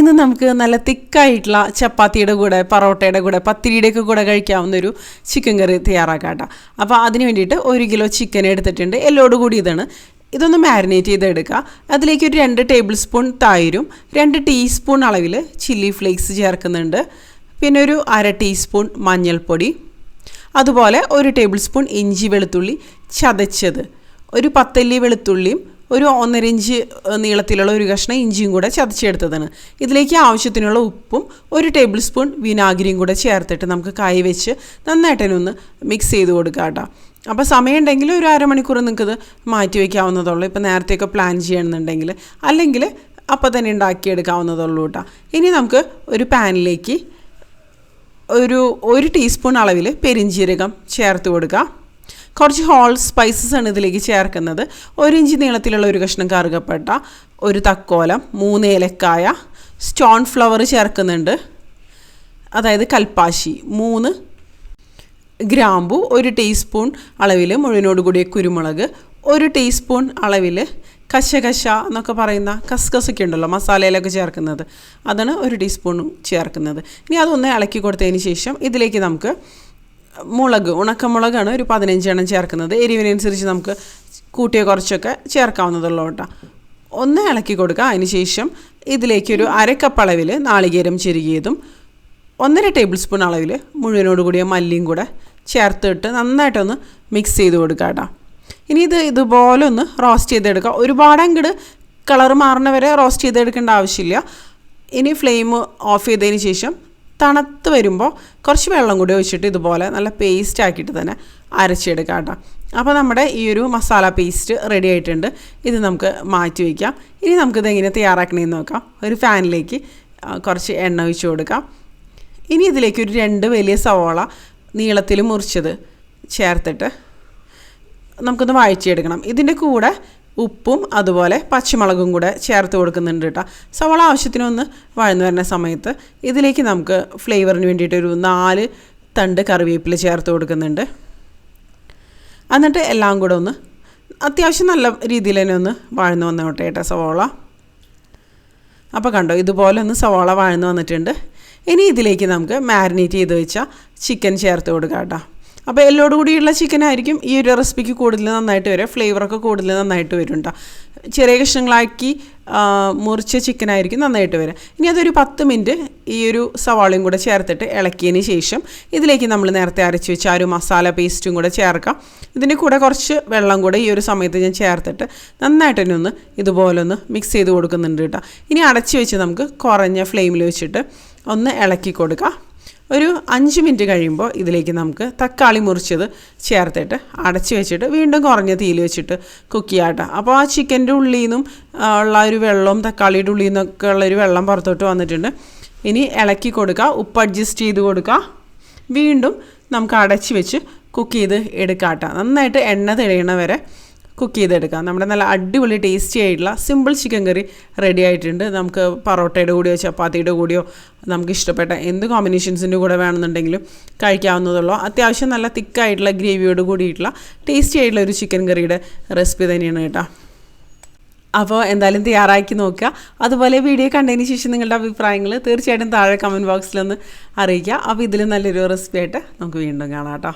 നമുക്ക് നല്ല തിക്കായിട്ടുള്ള ചപ്പാത്തിയുടെ കൂടെ പറോട്ടയുടെ കൂടെ പത്തിരിയുടെയൊക്കെ കൂടെ കഴിക്കാവുന്ന ഒരു ചിക്കൻ കറി തയ്യാറാക്കാം കേട്ടോ അപ്പോൾ അതിന് വേണ്ടിയിട്ട് ഒരു കിലോ ചിക്കൻ എടുത്തിട്ടുണ്ട്. എല്ലോട് കൂടി ഇതാണ്. ഇതൊന്ന് മാരിനേറ്റ് ചെയ്തെടുക്കുക. അതിലേക്ക് ഒരു രണ്ട് ടേബിൾ സ്പൂൺ തൈരും രണ്ട് ടീസ്പൂൺ അളവിൽ ചില്ലി ഫ്ലേക്സ് ചേർക്കുന്നുണ്ട്. പിന്നെ ഒരു അര ടീസ്പൂൺ മഞ്ഞൾപ്പൊടി. അതുപോലെ ഒരു ടേബിൾ സ്പൂൺ ഇഞ്ചി വെളുത്തുള്ളി ചതച്ചത്. ഒരു പത്തല്ലി വെളുത്തുള്ളിയും ഒരു ഒന്നര ഇഞ്ച് നീളത്തിലുള്ള ഒരു കഷ്ണം ഇഞ്ചിയും കൂടെ ചതച്ചെടുത്തതാണ്. ഇതിലേക്ക് ആവശ്യത്തിനുള്ള ഉപ്പും ഒരു ടേബിൾ സ്പൂൺ വിനാഗിരിയും കൂടെ ചേർത്തിട്ട് നമുക്ക് കൈ വെച്ച് നന്നായിട്ടൊന്ന് മിക്സ് ചെയ്ത് കൊടുക്കാം കേട്ടോ. അപ്പോൾ സമയമുണ്ടെങ്കിൽ ഒരു അരമണിക്കൂർ നിങ്ങൾക്കിത് മാറ്റി വയ്ക്കാവുന്നതുള്ളൂ ഇപ്പോൾ നേരത്തെയൊക്കെ പ്ലാൻ ചെയ്യണമെന്നുണ്ടെങ്കിൽ അല്ലെങ്കിൽ അപ്പോൾ തന്നെ ഉണ്ടാക്കിയെടുക്കാവുന്നതുള്ളൂ കേട്ടോ. ഇനി നമുക്ക് ഒരു പാനിലേക്ക് ഒരു ഒരു ടീസ്പൂൺ അളവിൽ പെരിഞ്ജീരകം ചേർത്ത് കൊടുക്കുക കുറച്ച് ഹോൾ സ്പൈസസ് ആണ് ഇതിലേക്ക് ചേർക്കുന്നത്. ഒരു ഇഞ്ച് നീളത്തിലുള്ള ഒരു കഷ്ണം കറുകപ്പെട്ട ഒരു തക്കോലം മൂന്ന് ഏലക്കായ സ്റ്റോൺ ഫ്ലവർ ചേർക്കുന്നുണ്ട്. അതായത് കൽപ്പാശി മൂന്ന് ഗ്രാമ്പു ഒരു ടീസ്പൂൺ അളവിൽ മുഴുവനോട് കൂടിയ കുരുമുളക് ഒരു ടീസ്പൂൺ അളവിൽ കശകശ എന്നൊക്കെ പറയുന്ന കസ്കസൊക്കെ ഉണ്ടല്ലോ മസാലയിലൊക്കെ ചേർക്കുന്നത്. അതാണ് ഒരു ടീസ്പൂൺ ചേർക്കുന്നത്. ഇനി അതൊന്ന് ഇളക്കി കൊടുത്തതിന് ശേഷം ഇതിലേക്ക് നമുക്ക് മുളക് ഉണക്കമുളകാണ് ഒരു പതിനഞ്ചെണ്ണം ചേർക്കുന്നത്. എരിവിനനുസരിച്ച് നമുക്ക് കൂട്ടിയ കുറച്ചൊക്കെ ചേർക്കാവുന്നതുള്ളൂ കേട്ടോ. ഒന്ന് ഇളക്കി കൊടുക്കുക. അതിനുശേഷം ഇതിലേക്കൊരു അരക്കപ്പ് അളവിൽ നാളികേരം ചെരുകിയതും ഒന്നര ടേബിൾ സ്പൂൺ അളവിൽ മുഴുവനോട് കൂടിയ മല്ലിയും കൂടെ ചേർത്തിട്ട് നന്നായിട്ടൊന്ന് മിക്സ് ചെയ്ത് കൊടുക്കുക കേട്ടോ. ഇനി ഇത് ഇതുപോലെ ഒന്ന് റോസ്റ്റ് ചെയ്തെടുക്കുക. ഒരുപാട് അങ്ങോട്ട് കളർ മാറുന്നവരെ റോസ്റ്റ് ചെയ്തെടുക്കേണ്ട ആവശ്യമില്ല. ഇനി ഫ്ലെയിം ഓഫ് ചെയ്തതിന് ശേഷം തണുത്ത് വരുമ്പോൾ കുറച്ച് വെള്ളം കൂടി ഒഴിച്ചിട്ട് ഇതുപോലെ നല്ല പേസ്റ്റ് ആക്കിയിട്ട് തന്നെ അരച്ചെടുക്കാം കേട്ടോ. അപ്പോൾ നമ്മുടെ ഈ ഒരു മസാല പേസ്റ്റ് റെഡി ആയിട്ടുണ്ട്. ഇത് നമുക്ക് മാറ്റി വയ്ക്കാം ഇനി നമുക്കിത് എങ്ങനെ തയ്യാറാക്കണമെന്ന് നോക്കാം. ഒരു ഫാനിലേക്ക് കുറച്ച് എണ്ണ ഒഴിച്ച് കൊടുക്കാം. ഇനി ഇതിലേക്ക് ഒരു രണ്ട് വലിയ സവോള നീളത്തിൽ മുറിച്ചത് ചേർത്തിട്ട് നമുക്കൊന്ന് വായിച്ചെടുക്കണം ഇതിന്റെ കൂടെ ഉപ്പും അതുപോലെ പച്ചമുളകും കൂടെ ചേർത്ത് കൊടുക്കുന്നുണ്ട് കേട്ടോ. സവാള ആവശ്യത്തിനൊന്ന് വഴന്നു വരുന്ന സമയത്ത് ഇതിലേക്ക് നമുക്ക് ഫ്ലേവറിന് വേണ്ടിയിട്ട് ഒരു നാല് തണ്ട് കറിവേപ്പില ചേർത്ത് കൊടുക്കുന്നുണ്ട്. എന്നിട്ട് എല്ലാം കൂടെ ഒന്ന് അത്യാവശ്യം നല്ല രീതിയിൽ തന്നെ ഒന്ന് വഴന്നു വന്നോട്ടെ കേട്ടോ സവാള. അപ്പോൾ കണ്ടോ ഇതുപോലെ ഒന്ന് സവാള വഴന്നു വന്നിട്ടുണ്ട്. ഇനി ഇതിലേക്ക് നമുക്ക് മാരിനേറ്റ് ചെയ്ത് വെച്ച ചിക്കൻ ചേർത്ത് കൊടുക്കാം കേട്ടോ. അപ്പോൾ എല്ലോട് കൂടിയുള്ള ചിക്കൻ ആയിരിക്കും ഈ ഒരു റെസിപ്പിക്ക് കൂടുതൽ നന്നായിട്ട് വരിക. ഫ്ലേവറൊക്കെ കൂടുതൽ നന്നായിട്ട് വരും കേട്ടോ ചെറിയ കഷ്ണങ്ങളാക്കി മുറിച്ച ചിക്കൻ ആയിരിക്കും നന്നായിട്ട് വരിക. ഇനി അതൊരു പത്ത് മിനിറ്റ് ഈ ഒരു സവാളയും കൂടെ ചേർത്തിട്ട് ഇളക്കിയതിന് ശേഷം ഇതിലേക്ക് നമ്മൾ നേരത്തെ അരച്ച് വെച്ച ആ ഒരു മസാല പേസ്റ്റും കൂടെ ചേർക്കാം. ഇതിന്റെ കൂടെ കുറച്ച് വെള്ളം കൂടെ ഈ ഒരു സമയത്ത് ഞാൻ ചേർത്തിട്ട് നന്നായിട്ട് തന്നെ ഒന്ന് ഇതുപോലെ ഒന്ന് മിക്സ് ചെയ്ത് കൊടുക്കുന്നുണ്ട് കേട്ടോ ഇനി അടച്ച് വെച്ച് നമുക്ക് കുറഞ്ഞ ഫ്ലെയിമിൽ വെച്ചിട്ട് ഒന്ന് ഇളക്കി കൊടുക്കാം. ഒരു അഞ്ച് മിനിറ്റ് കഴിയുമ്പോൾ ഇതിലേക്ക് നമുക്ക് തക്കാളി മുറിച്ചത് ചേർത്തിട്ട് അടച്ച് വെച്ചിട്ട് വീണ്ടും കുറഞ്ഞ തീയിൽ വെച്ചിട്ട് കുക്ക് ചെയ്യാട്ടോ അപ്പോൾ ആ ചിക്കന്റെ ഉള്ളിൽ നിന്നും ഉള്ള ഒരു വെള്ളവും തക്കാളിയുടെ ഉള്ളിൽ നിന്നൊക്കെ ഉള്ളൊരു വെള്ളം പുറത്തോട്ട് വന്നിട്ടുണ്ട്. ഇനി ഇളക്കി കൊടുക്കുക ഉപ്പ് അഡ്ജസ്റ്റ് ചെയ്ത് കൊടുക്കുക. വീണ്ടും നമുക്ക് അടച്ച് വെച്ച് കുക്ക് ചെയ്ത് എടുക്കാട്ടോ നന്നായിട്ട് എണ്ണ തെളിയണ വരെ കുക്ക് ചെയ്തെടുക്കാം. നമ്മുടെ നല്ല അടിപൊളി ടേസ്റ്റി ആയിട്ടുള്ള സിമ്പിൾ ചിക്കൻ കറി റെഡി ആയിട്ടുണ്ട്. നമുക്ക് പൊറോട്ടയുടെ കൂടിയോ ചപ്പാത്തിയുടെ കൂടിയോ നമുക്ക് ഇഷ്ടപ്പെട്ട എന്ത് കോമ്പിനേഷൻസിന്റെ കൂടെ വേണമെന്നുണ്ടെങ്കിലും കഴിക്കാവുന്നതുള്ളൂ. അത്യാവശ്യം നല്ല തിക്കായിട്ടുള്ള ഗ്രേവിയോട് കൂടിയിട്ടുള്ള ടേസ്റ്റി ആയിട്ടുള്ള ഒരു ചിക്കൻ കറിയുടെ റെസിപ്പി തന്നെയാണ് കേട്ടോ. അപ്പോൾ എന്തായാലും തയ്യാറാക്കി നോക്കുക. അതുപോലെ വീഡിയോ കണ്ടതിന് ശേഷം നിങ്ങളുടെ അഭിപ്രായങ്ങൾ തീർച്ചയായിട്ടും താഴെ കമന്റ് ബോക്സിലൊന്ന് അറിയിക്കുക. അപ്പോൾ ഇതിലും നല്ലൊരു റെസിപ്പി ആയിട്ട് നമുക്ക് വീണ്ടും കാണാം കേട്ടോ.